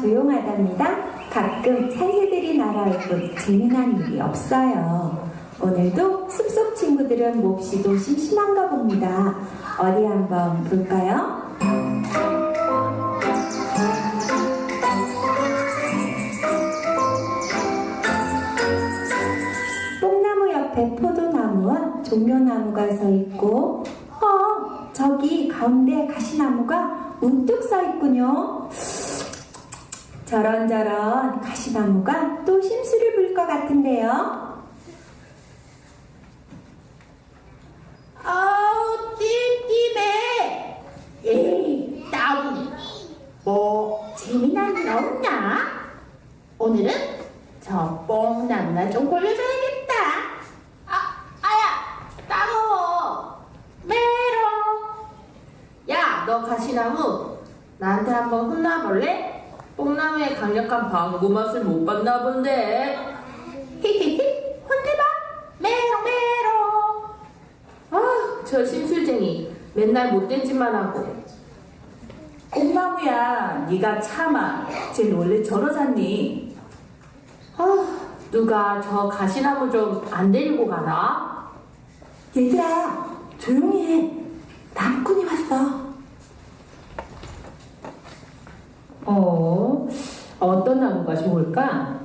조용하답니다. 가끔 산새들이 날아올 뿐 재미난 일이 없어요. 오늘도 숲속 친구들은 몹시도 심심한가 봅니다. 어디 한번 볼까요? 뽕나무 옆에 포도나무와 종려나무가 서 있고, 어, 저기 가운데 가시나무가 우뚝 서 있군요. 저런저런 가시나무가 또 심술을 불것 같은데요. 아우 찜찜해 에이 나무 뭐 재미난 일 없나? 오늘은 저 뽕나무나 좀 골려줘야겠다 아 아야 따가워 메롱 야너 가시나무 나한테 한번 혼나볼래? 뽕나무의 강력한 방구 맛을 못 봤나 본데 히히히 혼내봐 메롱 메롱 아, 저 심술쟁이 맨날 못된 짓만 하고 꽁나무야, 네가 참아. 쟤 원래 저러잖니. 아, 누가 저 가시나무 좀 안 데리고 가나? 얘들아, 조용히 해. 남꾼이 왔어. 어, 어떤 나무가 좋을까?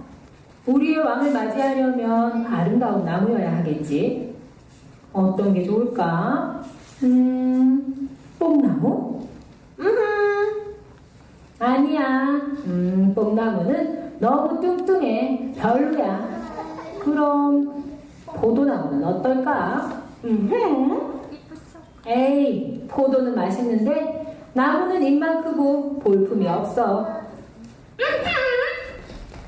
우리의 왕을 맞이하려면 아름다운 나무여야 하겠지. 어떤 게 좋을까? 음, 뽕나무? 음, 아니야. 음, 뽕나무는 너무 뚱뚱해. 별로야. 그럼, 포도나무는 어떨까? 음, 에이, 포도는 맛있는데, 나무는 입만 크고 볼품이 없어.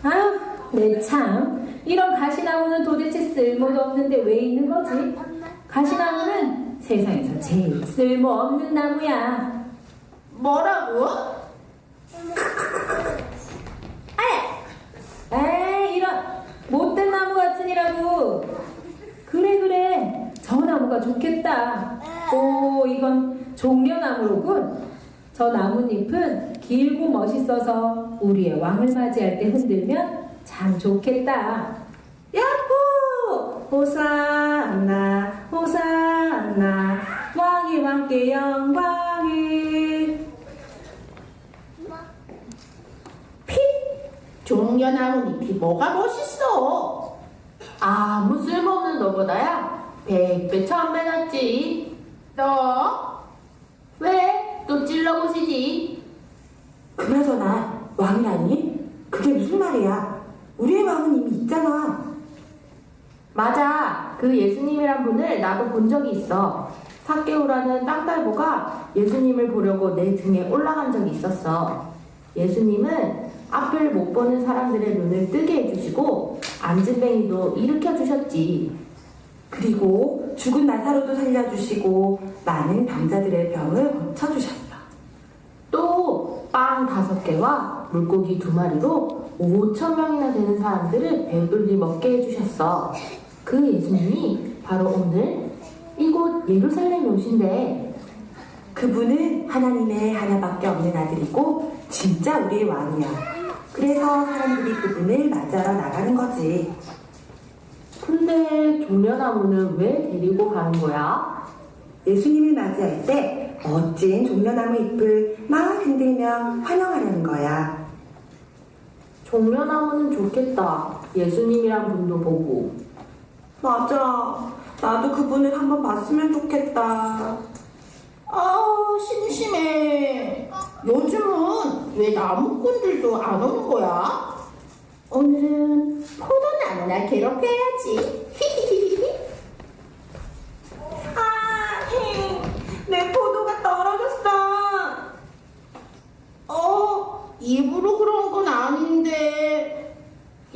아휴, 내 참. 이런 가시나무는 도대체 쓸모도 없는데 왜 있는 거지? 가시나무는 세상에서 제일 쓸모없는 나무야. 뭐라고? 에이, 이런 못된 나무 같으니라고. 그래, 그래. 저 나무가 좋겠다. 오, 이건 종려나무로군. 저 나뭇잎은 길고 멋있어서 우리의 왕을 맞이할 때 흔들면 참 좋겠다. 야호! 호산나, 호산나, 왕이 왕께 영광이. 종려나무 잎이 뭐가 멋있어? 아무 쓸모없는 너보다야 백배 천배 낫지 너? 왜? 또 찔러보시지 그래서 나 왕이라니? 그게 무슨 말이야? 우리의 왕은 이미 있잖아. 맞아. 그 예수님이란 분을 나도 본 적이 있어. 사개오라는 땅딸보가 예수님을 보려고 내 등에 올라간 적이 있었어. 예수님은 앞을 못 보는 사람들의 눈을 뜨게 해주시고 안진뱅이도 일으켜 주셨지. 그리고 죽은 나사로도 살려주시고 많은 병자들의 병을 고쳐주셨어. 또빵 다섯 개와 물고기 두 마리로 5천 명이나 되는 사람들을 배불리 먹게 해주셨어. 그 예수님이 바로 오늘 이곳 예루살렘에 오신대. 그분은 하나님의 하나밖에 없는 아들이고 진짜 우리의 왕이야. 그래서 사람들이 그분을 맞아러 나가는 거지. 근데 종려나무는 왜 데리고 가는 거야? 예수님을 맞이할 때 멋진 종려나무 잎을 막 흔들며 환영하려는 거야. 종려나무는 좋겠다. 예수님이란 분도 보고. 맞아. 나도 그분을 한번 봤으면 좋겠다. 아 심심해. 요즘은 왜 나무꾼들도 안 오는 거야? 오늘은 포도나무나 괴롭혀야지. 아, 내 포도가 떨어졌어. 어, 입으로 그런 건 아닌데.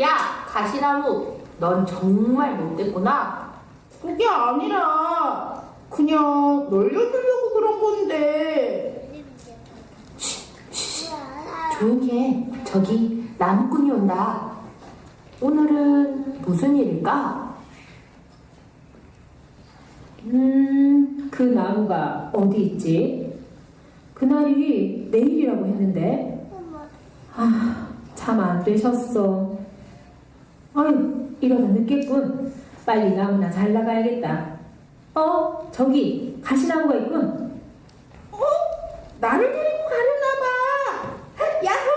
야, 가시나무, 넌 정말 못됐구나. 그게 아니라, 그냥 놀려주려고 그런 건데. 조용히 해. 저기 나무꾼이 온다. 오늘은 무슨 일일까? 음, 그 나무가 어디 있지? 그날이 내일이라고 했는데. 아, 참안 되셨어. 아유, 이러다 늦겠군. 빨리 나무나 잘 나가야겠다. 어, 저기 가시나무가 있군. 나를 데리고 가려나 봐. 야호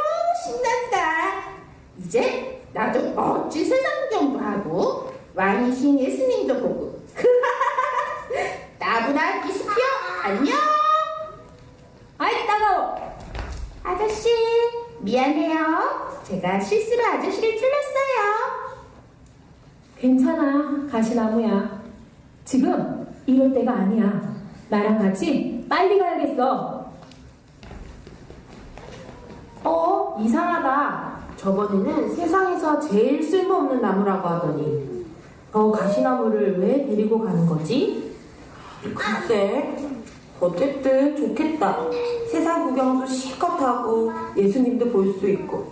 신난다. 이제 나도 멋진 세상 구경도 하고 왕이신 예수님도 보고. 나보다 기스피어 안녕. 아이, 따가워! 아저씨 미안해요. 제가 실수로 아저씨를 틀렸어요. 괜찮아, 가시 나무야. 지금 이럴 때가 아니야. 나랑 같이 빨리 가야겠어. 어 이상하다. 저번에는 세상에서 제일 쓸모없는 나무라고 하더니 저 가시나무를 왜 데리고 가는 거지? 글쎄, 어쨌든 좋겠다. 세상 구경도 실컷 하고 예수님도 볼 수 있고.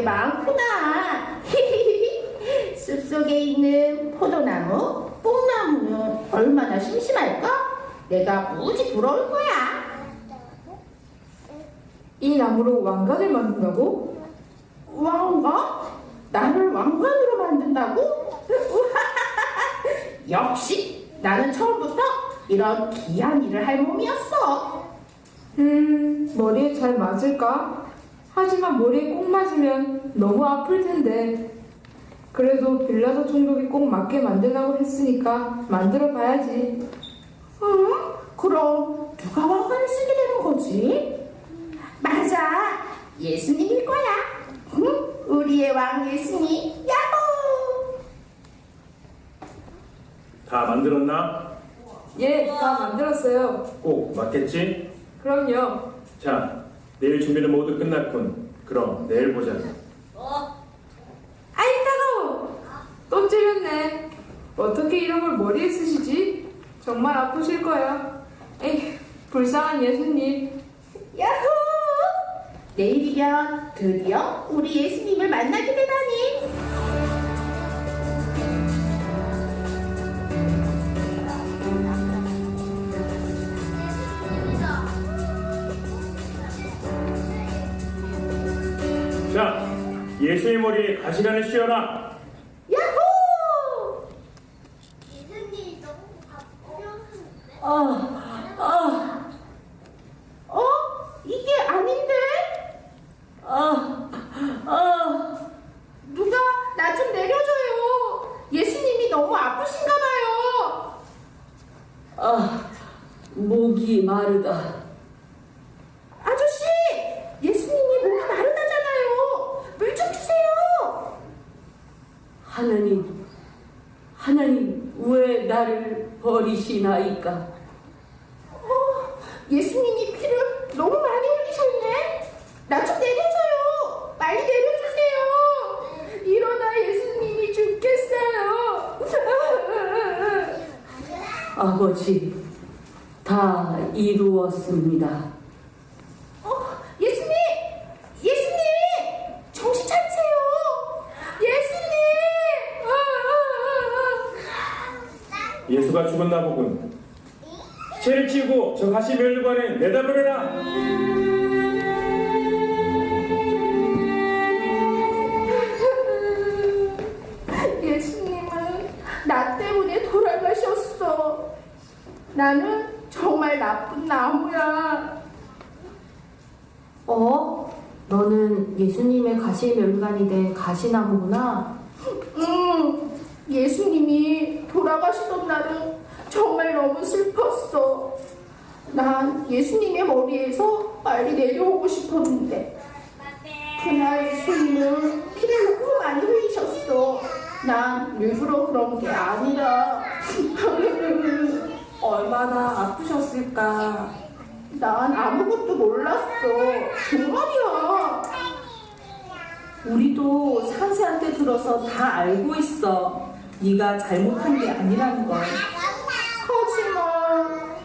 게 많구나. 숲속에 있는 포도나무, 뽕나무는 얼마나 심심할까? 내가 무지 부러울 거야. 이 나무로 왕관을 만든다고? 왕관? 나를 왕관으로 만든다고? 역시 나는 처음부터 이런 귀한 일을 할 몸이었어. 음, 머리에 잘 맞을까? 하지만 머리에 꼭 맞으면 너무 아플 텐데. 그래도 빌라도 총독이 꼭 맞게 만들라고 했으니까 만들어 봐야지. 응? 그럼 누가 왕관을 쓰게 되는 거지? 맞아, 예수님일 거야. 응? 우리의 왕 예수님, 야호! 다 만들었나? 예, 다 만들었어요. 꼭 맞겠지? 그럼요. 자, 내일 준비는 모두 끝났군. 그럼 내일 보자. 아이, 따가워! 또 찔렸네. 어떻게 이런 걸 머리에 쓰시지? 정말 아프실 거야. 에휴, 불쌍한 예수님. 야호! 내일이면 드디어 우리 예수님을 만나게 되다니. 예수의 머리에 가시관을 씌워라. 야호! 예수님 너무 바쁘셨는데? 어, 어, 어? 이게 아닌데? 어, 어. 누가 나 좀 내려줘요. 예수님이 너무 아프신가 봐요. 아, 목이 마르다. 아저씨, 예수님이 목이 마르다잖아요. 물 좀 주세요. 하나님, 하나님 왜 나를 버리시나이까? 어, 예수님이 피를 너무 많이 흘리셨네. 나 좀 내려줘요. 빨리 내려주세요. 일어나 예수님이 죽겠어요. 아버지, 다 이루었습니다. 어, 예수님, 예수님, 정신 차리세요. 예수님. 예수가 죽었나 보군. 채를 치우고 저 가시 멸류관에 내다 버려라. 예수님은 나 때문에 돌아가셨어. 나는 정말 나쁜 나무야. 어? 너는 예수님의 가시 멸관이 된 가시나무구나. 응. 예수님이 돌아가시던 날은 정말 너무 슬펐어. 난 예수님의 머리에서 빨리 내려오고 싶었는데 그날 예수님은 피를 너무 많이 흘리셨어. 난 일부러 그런 게 아니라 얼마나 아프셨을까. 난 아무것도 몰랐어. 정말이야. 우리도 상세한테 들어서 다 알고 있어. 네가 잘못한 게 아니라는 걸. 하지만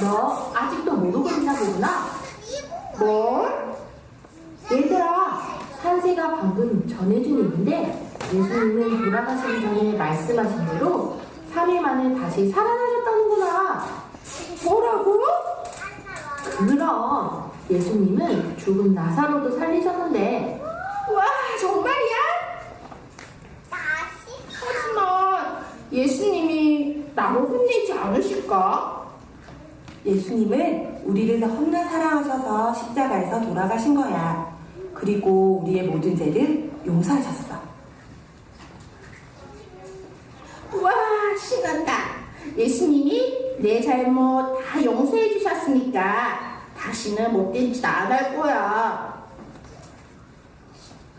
너 아직도 모르고 있나 보구나. 뭘? 얘들아, 산세가 방금 전해준 얘기인데 예수님은 돌아가시기 전에 말씀하신 대로 3일 만에 다시 살아나셨다는구나. 그럼 예수님은 죽은 나사로도 살리셨는데 와, 정말이야? 하지만 예수님이 나를 혼내지 않으실까? 예수님은 우리를 너무나 사랑하셔서 십자가에서 돌아가신 거야. 그리고 우리의 모든 죄를 용서하셨어. 와, 신난다. 예수님이 내 잘못 다 용서해 주셨으니까 다시는 못된 짓 안 할 거야.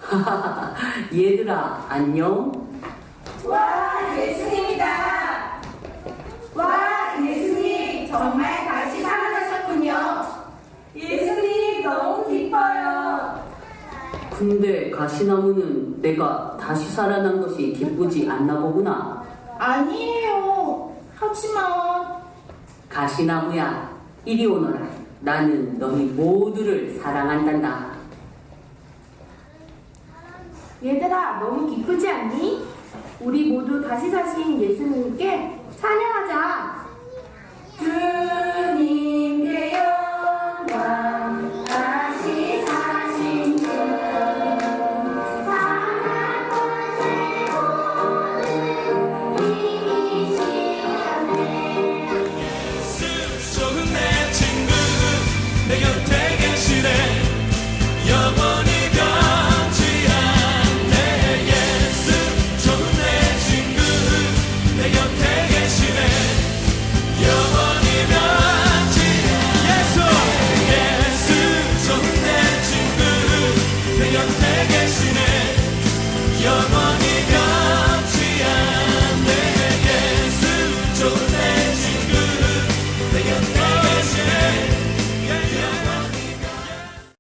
얘들아, 안녕? 와, 예수님이다. 와, 예수님 정말 다시 살아나셨군요. 예수님 너무 기뻐요. 근데 가시나무는 내가 다시 살아난 것이 기쁘지 않나 보구나. 아니에요. 하지만 가시나무야, 이리 오너라. 나는 너희 모두를 사랑한단다. 얘들아 너무 기쁘지 않니? 우리 모두 다시 사신 예수님께 찬양하자. 주님께 영